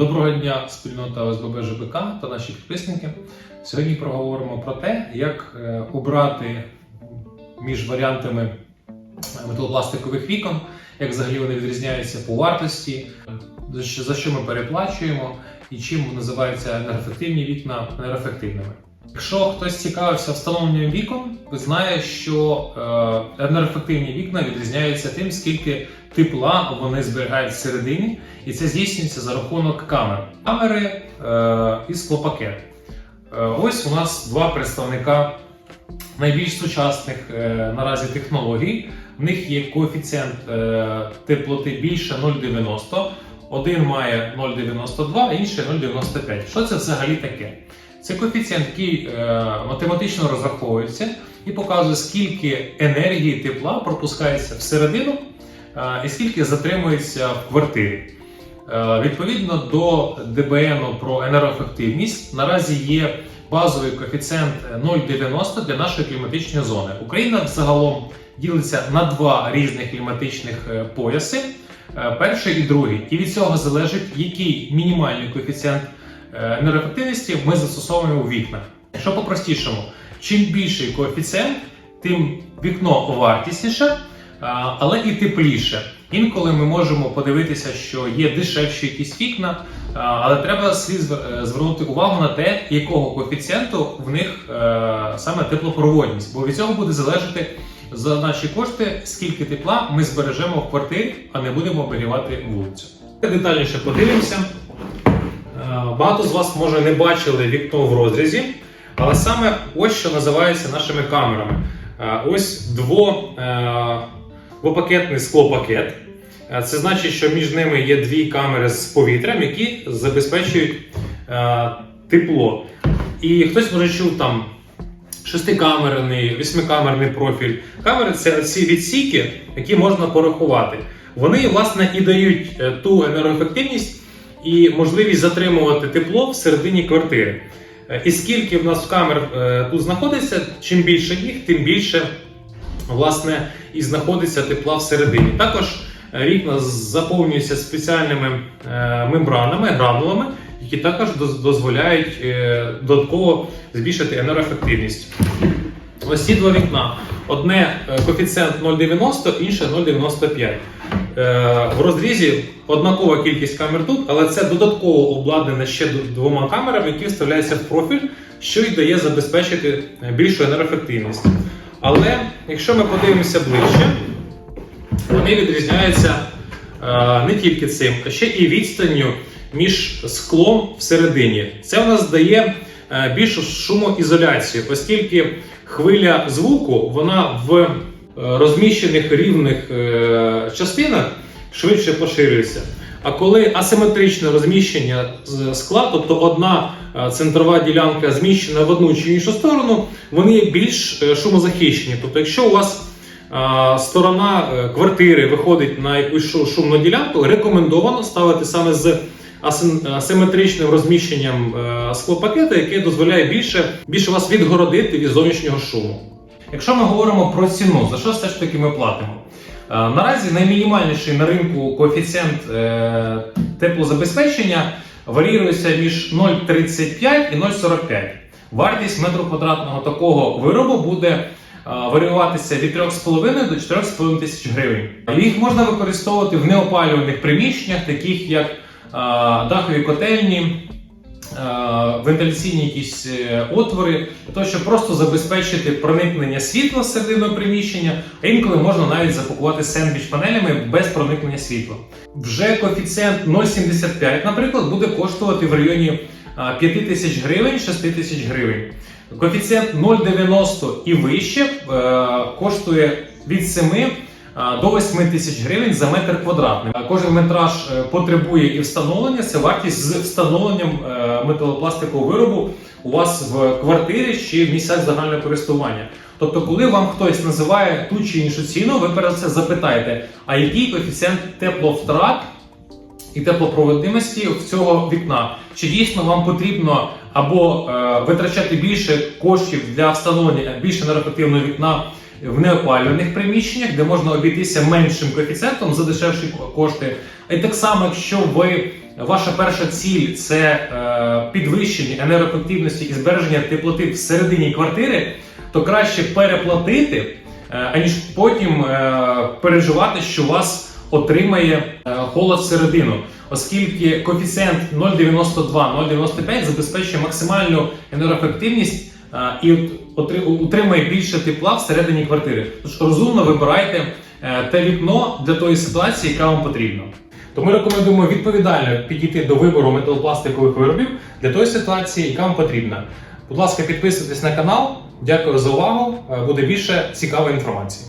Доброго дня, спільнота ОСББ ЖБК та наші підписники. Сьогодні проговоримо про те, як е, обрати між варіантами металопластикових вікон, як взагалі вони відрізняються по вартості, за що ми переплачуємо і чим називаються енергоефективні вікна енергоефективними. Якщо хтось цікавився встановленням вікон, ви знає, що е, енергоефективні вікна відрізняються тим, скільки тепла вони зберігають всередині, і це здійснюється за рахунок камер. Камери е, і склопакет. Е, ось у нас два представника найбільш сучасних е, наразі технологій. В них є коефіцієнт е, теплоти більше 0,90. Один має 0,92, інший 0,95. Що це взагалі таке? Це коефіцієнт, який е, математично розраховується і показує, скільки енергії тепла пропускається всередину е, і скільки затримується в квартирі. Е, відповідно до ДБН про енергоефективність, наразі є базовий коефіцієнт 0,90 для нашої кліматичної зони. Україна взагалом ділиться на два різних кліматичних пояси: перший і другий. І від цього залежить, який мінімальний коефіцієнт енергоефективності ми застосовуємо у вікнах. Якщо по-простішому, чим більший коефіцієнт, тим вікно вартісніше, але і тепліше. Інколи ми можемо подивитися, що є дешевші якісь вікна, але треба слід е, звернути увагу на те, якого коефіцієнту в них е, саме теплопроводність, бо від цього буде залежати за наші кошти, скільки тепла ми збережемо в квартирі, а не будемо обігрівати вулицю. Детальніше подивимося. Багато з вас може не бачили вікно в розрізі, але саме ось що називається нашими камерами. Е, Ось е, двопакетний склопакет. Е, Це значить, що між ними є дві камери з повітрям, які забезпечують тепло. І хтось може чув там шестикамерний, восьмикамерний профіль. Камери це ці відсіки, які можна порахувати. Вони, власне, і дають ту енергоефективність і можливість затримувати тепло всередині квартири. Е, І скільки в нас камер е, тут знаходиться, чим більше їх, тим більше власне і знаходиться тепла всередині. Також е, вікна заповнюються спеціальними е, мембранами, гранулами, які також дозволяють е, додатково збільшити енергоефективність. Ось ці два вікна. Одне е, коефіцієнт 0,90, інше 0,95. Е, В розрізі однакова кількість камер тут, але це додатково обладнане ще двома камерами, які вставляються в профіль, що й дає забезпечити е, більшу енергоефективність. Але якщо ми подивимося ближче, вони відрізняються е, не тільки цим, а ще і відстанню між склом всередині. Це у нас дає більшу шумоізоляцію, оскільки хвиля звуку вона в розміщених рівних е, частинах швидше поширюється. А коли асиметричне розміщення з- скла, тобто одна е, центрова ділянка зміщена в одну чи іншу сторону, вони є більш е, шумозахищені. Тобто, якщо у вас сторона квартири виходить на якусь шумну ділянку, рекомендовано ставити саме з асиметричним розміщенням склопакета, яке дозволяє більше, більше вас відгородити від зовнішнього шуму. Якщо ми говоримо про ціну, за що все ж таки ми платимо? Е, Наразі наймінімальніший на ринку коефіцієнт е, теплозабезпечення варіюється між 0,35 і 0,45. Вартість метру квадратного такого виробу буде е, варіюватися від 3,5 до 4,5 тисяч гривень. Їх можна використовувати в неопалюваних приміщеннях, таких як дахові котельні, вентиляційні якісь е, отвори, того, щоб просто забезпечити проникнення світла всередину приміщення, а інколи можна навіть запакувати сендвіч панелями без проникнення світла. Вже коефіцієнт 0,75, наприклад, буде коштувати в районі 5 тисяч гривень, 6 тисяч гривень. Коефіцієнт 0,90 і вище е, коштує від 7 а, до 8 тисяч гривень за метр квадратний. Кожен метраж е, потребує і встановлення. Це вартість з встановленням е, металопластикового виробу у вас в квартирі чи в місцях загального користування. Тобто, коли вам хтось називає ту чи іншу ціну, ви перед це запитаєте, а який коефіцієнт тепловтрат і теплопроводимості в цього вікна. Чи дійсно вам потрібно або е, витрачати більше коштів для встановлення більш енергоефективного вікна в неопалюваних приміщеннях, де можна обійтися меншим коефіцієнтом за дешевші кошти. І так само, якщо ви ваша перша ціль це е, підвищення енергоефективності і збереження теплоти всередині квартири, то краще переплатити, е, аніж потім е, переживати, що вас отримає е, холод всередину, оскільки коефіцієнт 0,92-0,95 забезпечує максимальну енергоефективність і отримує більше тепла всередині квартири. Тож розумно вибирайте е, те вікно для тої ситуації, яка вам потрібна. То ми рекомендуємо відповідально підійти до вибору металопластикових виробів для тої ситуації, яка вам потрібна. Будь ласка, підписуйтесь на канал. Дякую за увагу. Е, Буде більше цікавої інформації.